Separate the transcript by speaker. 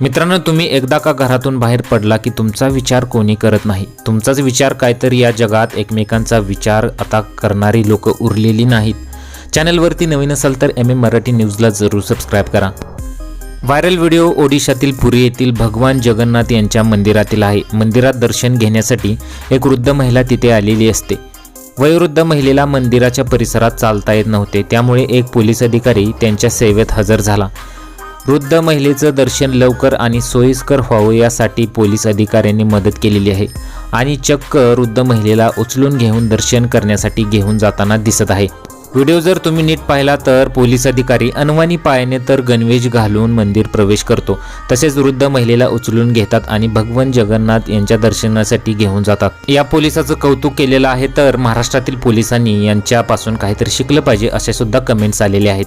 Speaker 1: मित्रांनो तुम्ही एकदा का घरातून बाहेर पडला की तुमचा विचार कोणी करत नाही? तुमचाच विचार काय तर या जगात एकमेकांचा विचार आता करणारी लोक उरलेली नाहीत. चॅनलवरती नवीन असाल तर एम ए मराठी न्यूजला जरूर सबस्क्राईब करा. व्हायरल व्हिडिओ ओडिशातील पुरी येथील भगवान जगन्नाथ यांच्या मंदिरातील आहे. मंदिरात दर्शन घेण्यासाठी एक वृद्ध महिला तिथे आलेली असते. वयोवृद्ध महिलेला मंदिराच्या परिसरात चालता येत नव्हते. त्यामुळे एक पोलीस अधिकारी त्यांच्या सेवेत हजर झाला. वृद्ध महिलेचं दर्शन लवकर आणि सोयीस्कर व्हावं यासाठी पोलीस अधिकाऱ्यांनी मदत केलेली आहे आणि चक्क वृद्ध महिलेला उचलून घेऊन दर्शन करण्यासाठी घेऊन जाताना दिसत आहे. व्हिडिओ जर तुम्ही नीट पाहिला तर पोलीस अधिकारी अनवानी पायाने तर गणवेश घालून मंदिर प्रवेश करतो. तसेच वृद्ध महिलेला उचलून घेतात आणि भगवान जगन्नाथ यांच्या दर्शनासाठी घेऊन जातात. या पोलिसाचं कौतुक केलेलं आहे तर महाराष्ट्रातील पोलिसांनी यांच्यापासून काहीतरी शिकलं पाहिजे असे सुद्धा कमेंट्स आलेले आहेत.